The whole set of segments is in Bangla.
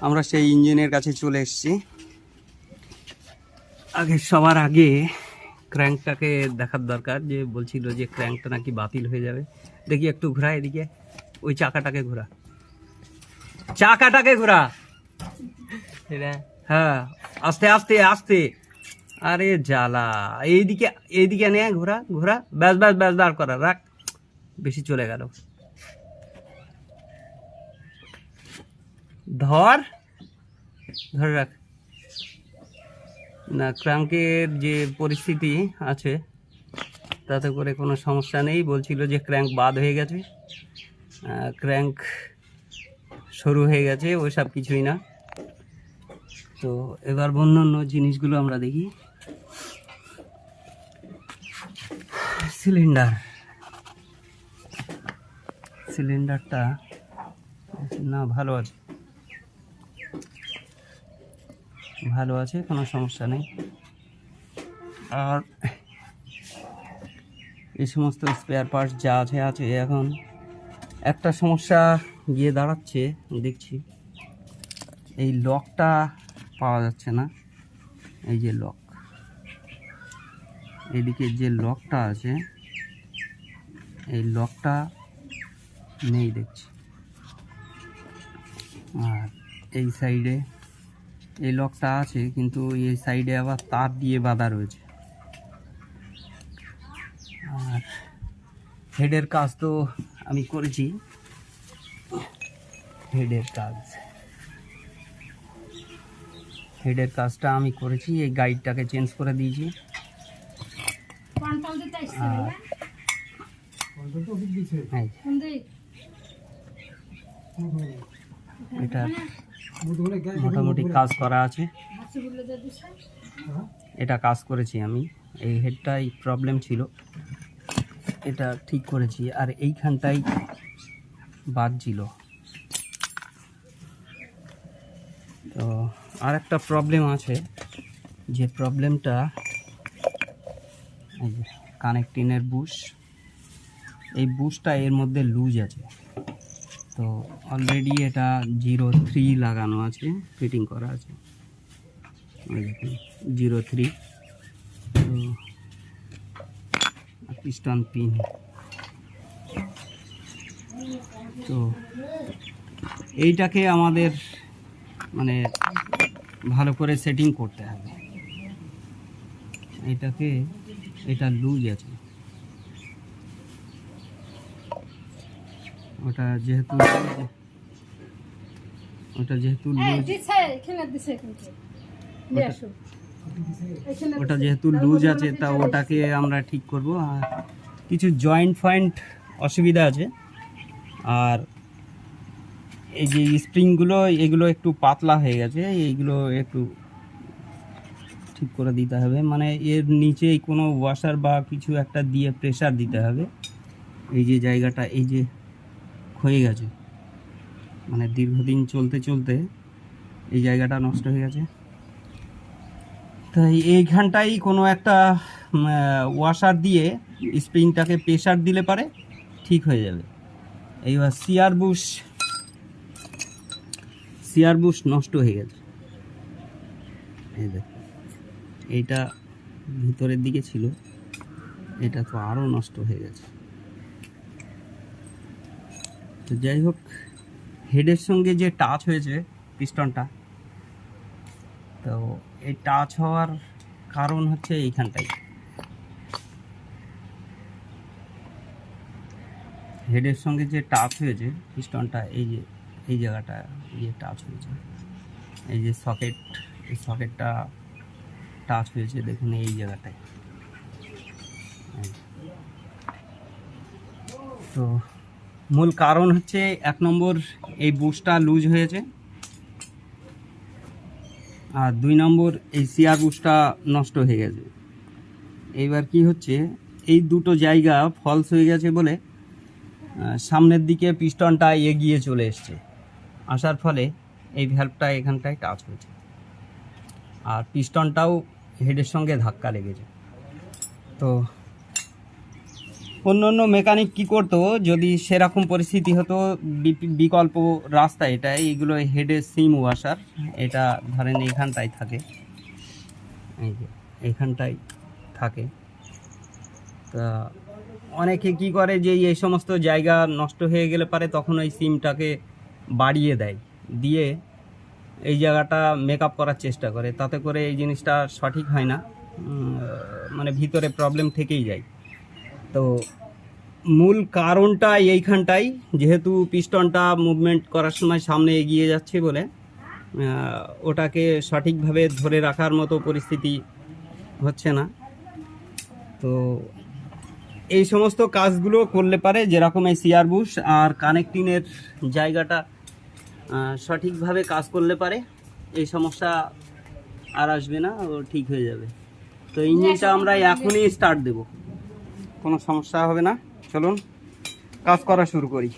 আমরা সেই ইঞ্জিনের কাছে চলে এসেছি। আগে সবার আগে ক্র্যাঙ্কটাকে দেখার দরকার যে বলছিল যে ক্র্যাঙ্কটা নাকি বাতিল হয়ে যাবে। দেখি একটু ঘোরা এদিকে ওই চাকাটাকে ঘোরা। চাকাটাকে ঘোরা। হ্যাঁ আস্তে আস্তে আস্তে। আরে জ্বালা এইদিকে এইদিকে নে ঘোরা ঘোরা। ব্যাস ব্যাস ব্যাস দাঁড় করা রাখ। বেশি চলে গেল। ধর, ধরে রাখ। না, ক্র্যাঙ্কের যে পরিস্থিতি আছে, তাতে করে কোনো সমস্যা নেই। বলছিল যে ক্র্যাঙ্ক বাদ হয়ে গেছে। ক্র্যাঙ্ক সরু হয়ে গেছে ওই সব কিছুই না। তো এবার অন্যান্য জিনিসগুলো আমরা দেখি। সিলিন্ডার। সিলিন্ডারটা না ভালো আছে। ভালো আছে, কোনো সমস্যা নেই। আর এই সমস্ত স্পেয়ার পার্টস যা আছে আছে এখন। একটা সমস্যা গিয়ে দাঁড়াচ্ছে, দেখছি। এই লকটা পাওয়া যাচ্ছে না। এই যে লক। এদিকে যে লকটা আছে, এই লকটা নেই দেখছি। আর এই সাইডে এই লকটা আছে কিন্তু এই সাইডে আবার তার দিয়ে বাঁধা রয়েছে। আর হেডের কাজ তো আমি করেছি। হেডের কাজ। হেডের কাজটা আমি করেছি এই গাইডটাকে চেঞ্জ করে দিয়েছি। আর এটা মোটামুটি কাজ করা আছে। এটা কাজ করেছি আমি। এই হেডটাই প্রবলেম ছিল। এটা ঠিক করেছি। আর এইখানটাই বাদ ছিল। তো আর একটা প্রবলেম আছে। যে প্রবলেমটা এই যে কানেক্টিনের বুশ এই বুশটা এর মধ্যে লুজ আছে। তো অলরেডি এটা জিরো থ্রি লাগানো আছে ফিটিং করা আছে। জিরো থ্রি পিস্টন পিন তো এইটাকে আমাদের মানে ভালো করে সেটিং করতে হবে। এটাকে এটা লুজ আছে। ওটা যেহেতু ওটা যেহেতু লুজ ওটা যেহেতু লুজ আছে তা ওটাকে আমরা ঠিক করব। আর কিছু জয়েন্ট ফয়েন্ট অসুবিধা আছে। আর এই যে স্প্রিংগুলো এগুলো একটু পাতলা হয়ে গেছে এইগুলো একটু ঠিক করে দিতে হবে। মানে এর নিচেই কোনো ওয়াশার বা কিছু একটা দিয়ে প্রেসার দিতে হবে। এই যে জায়গাটা এই যে ক্ষয়ে গেছে। মানে দীর্ঘদিন চলতে চলতে এই জায়গাটা নষ্ট হয়ে গেছে। তাই এইখানটাই কোনো একটা ওয়াশার দিয়ে স্প্রিংটাকে প্রেশার দিলে পারে, ঠিক হয়ে যাবে। এইবার সিয়ার বুশ সিয়ার বুশ নষ্ট হয়ে গেছে। এই দেখ, এইটা ভিতরের দিকে ছিল, এটা তো আরও নষ্ট হয়ে গেছে। তো যাই হোক হেডের সঙ্গে যে টাচ হয়েছে পিস্টনটা তো এই টাচ হওয়ার কারণ হচ্ছে এইখানটাই হেডের সঙ্গে যে টাচ হয়েছে পিস্টনটা এই যে, এই জায়গাটা ইয়ে টাচ হয়েছে এই যে সকেট এই সকেটটা টাচ হয়েছে, দেখুন এই জায়গাটায়। তো মূল কারণ হচ্ছে এক নম্বর এই বুশটা লুজ হয়েছে। আর দুই নম্বর এই সিয়ার বুশটা নষ্ট হয়ে গেছে। এইবার কি হচ্ছে, এই দুটো জায়গা ফলস হয়ে গেছে বলে সামনের দিকে পিস্টনটা এগিয়ে চলে এসছে। আসার ফলে এই ভ্যালভটা এখানটায় টাচ হয়েছে। আর পিস্টনটাও হেডের সঙ্গে ধাক্কা লেগেছে। তো অন্য অন্য মেকানিক কি করতো? যদি সেরকম পরিস্থিতি হতো বিকল্প রাস্তা এটা এইগুলো হেডে সিম ওয়াশার এটা ধরেন এইখানটায় থাকে। এই যে এইখানটায় থাকে। তা অনেকে কি করে যে এই সমস্ত জায়গা নষ্ট হয়ে গেলে পারে, তখন ওই সিমটাকে বাড়িয়ে দেয়। দিয়ে এই জায়গাটা মেকআপ করার চেষ্টা করে। তাতে করে এই জিনিসটা সঠিক হয় না। মানে ভিতরে প্রবলেম থেকেই যায়। তো মূল কারণটা এইখানটাই যেহেতু পিস্টনটা মুভমেন্ট করার সময় সামনে এগিয়ে যাচ্ছে বলে ওটাকে সঠিকভাবে ধরে রাখার মতো পরিস্থিতি হচ্ছে না। তো এই সমস্ত কাজগুলো করলে পারে যেরকম এই সিয়ার বুশ আর কানেক্টিংয়ের জায়গাটা সঠিকভাবে কাজ করলে পারে এই সমস্যা আর আসবে না ও ঠিক হয়ে যাবে। তো ইঞ্জিনটা আমরা এখনই স্টার্ট দেব। কোনো সমস্যা হবে না। চলুন, কাজ করা শুরু করি।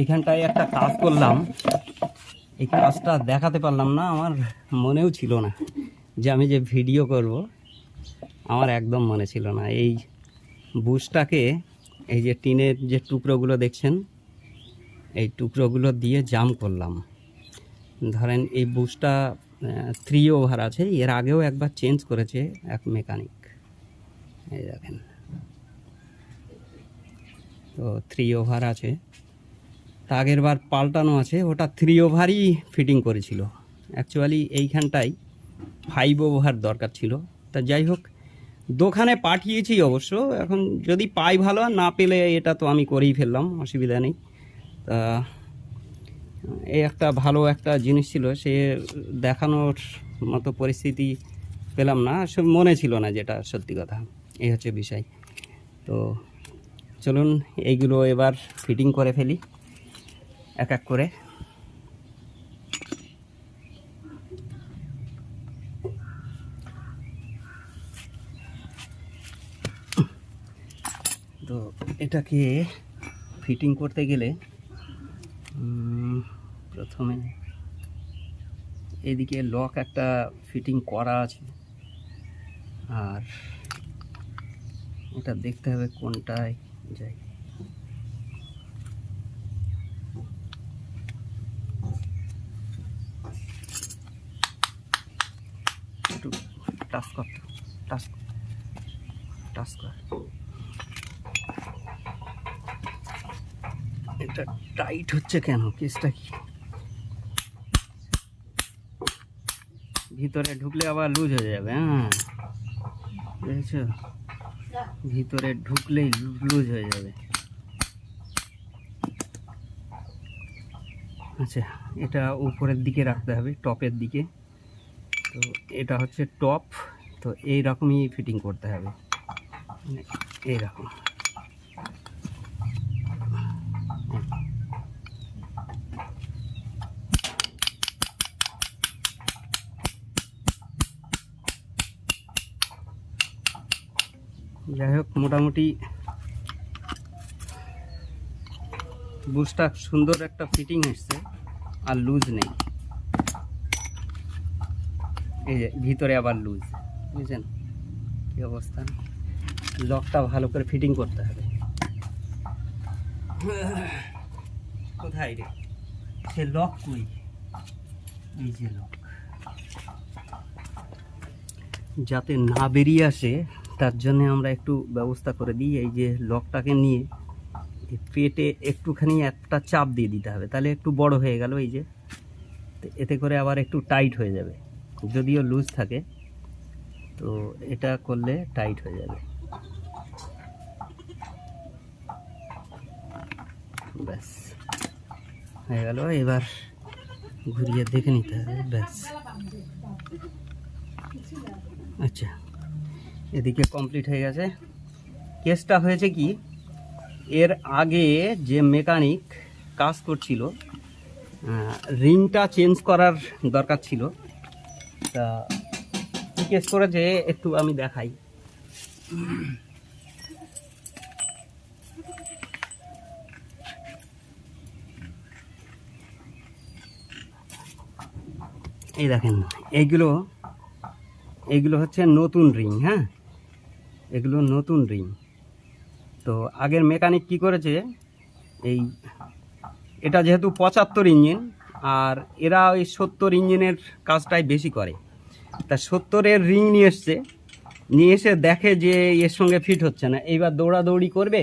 এইখানটায় একটা কাজ করলাম। এই কাজটা দেখাতে পারলাম না, আমার মনেও ছিল না যে আমি যে ভিডিও করব, আমার একদম মনে ছিল না। এই বুশটাকে এই যে টিনের যে টুকরোগুলো দেখছেন, এই টুকরোগুলো দিয়ে জাম করলাম। ধরেন এই বুশটা থ্রি ওভার আছে। এর আগেও একবার চেঞ্জ করেছে এক মেকানিক এই দেখেন। তো থ্রি ওভার আছে। তা আগের বার পাল্টানো আছে। ওটা থ্রি ওভারই ফিটিং করেছিল। অ্যাকচুয়ালি এইখানটাই ফাইভ ওভার দরকার ছিল। তা যাই হোক, দোকানে পাঠিয়েছি অবশ্য। এখন যদি পাই ভালো না পেলে এটা তো আমি করেই ফেললাম, অসুবিধা নেই। তা এই একটা ভালো একটা জিনিস ছিল, সে দেখানোর মতো পরিস্থিতি পেলাম না সব মনে ছিল না যেটা সত্যি কথা। এই হচ্ছে বিষয়। তো চলুন, এইগুলো এবার ফিটিং করে ফেলি, এক এক করে। তো এটাকে ফিটিং করতে গেলে প্রথমে। এদিকে লক একটা ফিটিং করা আছে। আর এটা দেখতে হবে কোনটায় যায়। একটু টাচ কর টাচ টাচ কর। এটা টাইট হচ্ছে কেন? কেসটা কি? ভিতরে ঢুকলে আবার লুজ হয়ে যাবে হ্যাঁ। দেখেছ? ভিতরে ঢুকলেই লুজ হয়ে যাবে। আচ্ছা এটা উপরের দিকে রাখতে হবে, টপের দিকে। তো এটা হচ্ছে টপ তো এই রকমই ফিটিং করতে হবে। মানে এইরকম। যাই হোক, মোটামুটি বুসটা সুন্দর একটা ফিটিং এসছে, আর লুজ নেই। এই যে, ভিতরে আবার লুজ বুঝছেন? কি অবস্থা? লকটা ভালো করে ফিটিং করতে হবে। কোথায় রে? সে লক কই? এই যে লক যাতে না বেরিয়ে আসে তার জন্য আমরা একটু ব্যবস্থা করে দিই, এই যে লকটাকে নিয়ে। পেটে একটুখানি একটা চাপ দিয়ে দিতে হবে, তাহলে একটু বড় হয়ে গেল এই যে। এতে করে আবার একটু টাইট হয়ে যাবে, যদিও লুজ থাকে। তো এটা করলে টাইট হয়ে যাবে। ব্যাস, হয়ে গেল। এবার ঘুরিয়ে দেখে নিতে হবে, ব্যাস। আচ্ছা। এদিকে কমপ্লিট হয়ে গেছে। কেসটা হয়েছে কি, এর আগে যে মেকানিক কাজ করছিল রিংটা চেঞ্জ করার দরকার ছিল। তা কেস করেছে একটু আমি দেখাই। এই দেখেন, এইগুলো এইগুলো হচ্ছে নতুন রিং হ্যাঁ? এগুলো নতুন রিং। তো আগের মেকানিক কি করেছে, এই এটা যেহেতু পঁচাত্তর ইঞ্জিন, আর এরা ওই সত্তর ইঞ্জিনের কাজটাই বেশি করে। তা সত্তরের রিং নিয়ে এসছে, নিয়ে এসে দেখে যে এর সঙ্গে ফিট হচ্ছে না। এইবার দৌড়াদৌড়ি করবে?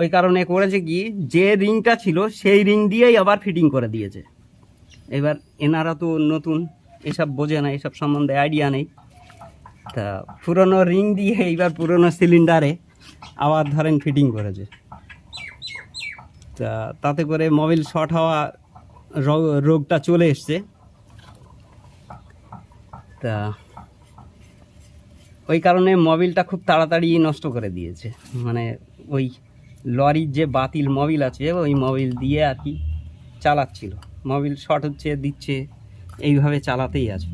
ওই কারণে করেছে কি, যে রিংটা ছিল সেই রিং দিয়েই আবার ফিটিং করে দিয়েছে। এবার এনারা তো নতুন, এসব বোঝে না, এসব সম্বন্ধে আইডিয়া নেই। তা পুরনো রিং দিয়ে এইবার পুরনো সিলিন্ডারে আবার ধরেন ফিটিং করেছে। তা তাতে করে মোবিল শর্ট হওয়া রোগটা চলে এসছে। তা ওই কারণে মোবিলটা খুব তাড়াতাড়ি নষ্ট করে দিয়েছে। মানে ওই লরির যে বাতিল মোবিল আছে, ওই মোবিল দিয়ে আর কি চালাচ্ছিল। মোবিল শর্ট হচ্ছে, দিচ্ছে, এইভাবে চালাতেই আছে।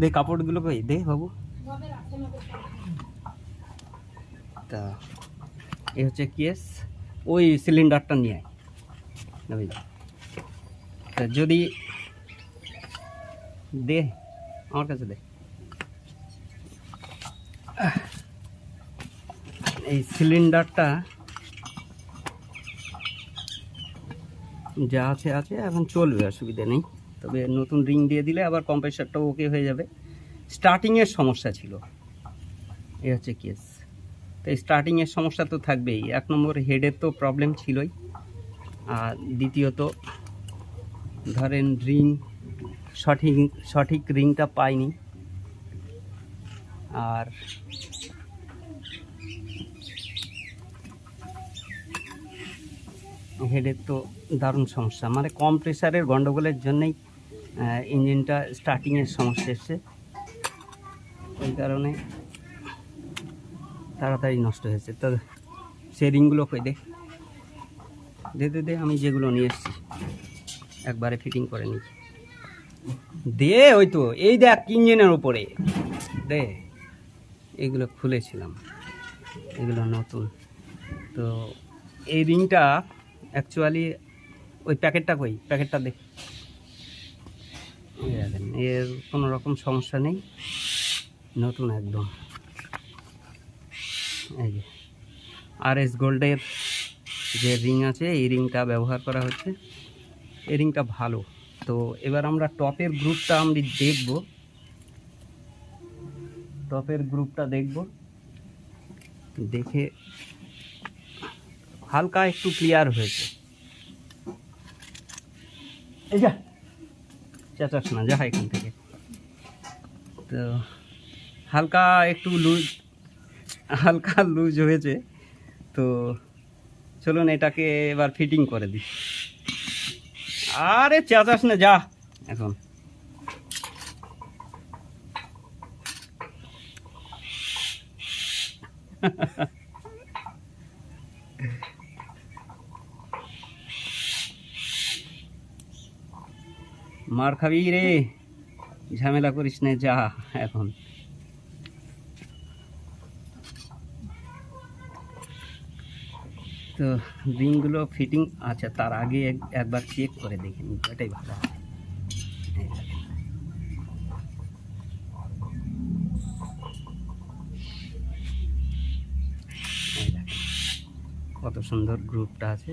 দে কাপড়গুলো কই দে বাবু। তা, এই হচ্ছে কেস। ওই সিলিন্ডারটা নিয়ে? তা যদি দে, আমার কাছে দে। এই সিলিন্ডারটা যা আছে আছে, এখন চলবে, অসুবিধা নেই। তবে নতুন রিং দিয়ে দিলে আবার কম্প্রেসারটাও ওকে হয়ে যাবে। স্টার্টিংয়ের সমস্যা ছিল। এই হচ্ছে কেস তো স্টার্টিংয়ের সমস্যা তো থাকবেই। এক নম্বর হেডের তো প্রবলেম ছিলই। আর দ্বিতীয়ত, ধরেন রিং সঠিক সঠিক রিংটা পাইনি। আর হেডের তো দারুণ সমস্যা। মানে কম প্রেশারের গণ্ডগোলের জন্যই ইঞ্জিনটা স্টার্টিংয়ের সমস্যা এসছে। ওই কারণে তাড়াতাড়ি নষ্ট হয়েছে। তো সে রিংগুলো কই দে। দে দে আমি যেগুলো নিয়ে এসেছি। একবারে ফিটিং করে নিচ্ছি দে ওই তো, এই দেখ ইঞ্জিনের ওপরে দে, এগুলো খুলেছিলাম। এগুলো নতুন। তো এই রিংটা অ্যাকচুয়ালি ওই প্যাকেটটা কই? প্যাকেটটা দেখ, এর কোনো রকম সমস্যা নেই। নতুন একদম। এই যে। আর এস গোল্ডের যে রিং আছে, এই রিংটা ব্যবহার করা হচ্ছে। এই রিংটা ভালো। তো এবার আমরা টপের গ্রুপটা আমি দেখব। টপের গ্রুপটা দেখব। দেখে হালকা একটু ক্লিয়ার হয়েছে। এই যা। চেঁচাস না, যা এখান থেকে। তো হালকা একটু লুজ হালকা লুজ হয়েছে। তো চলুন এটাকে এবার ফিটিং করে দিই। আরে চেঁচাস না, যা। এখন। মার খাবি রে। ঝামেলা করিস না, যা, এখন। তো রিংগুলো ফিটিং আচ্ছা তার আগে এক- একবার চেক করে দেখে নিন এটাই ভালো। কত সুন্দর গ্রুপটা আছে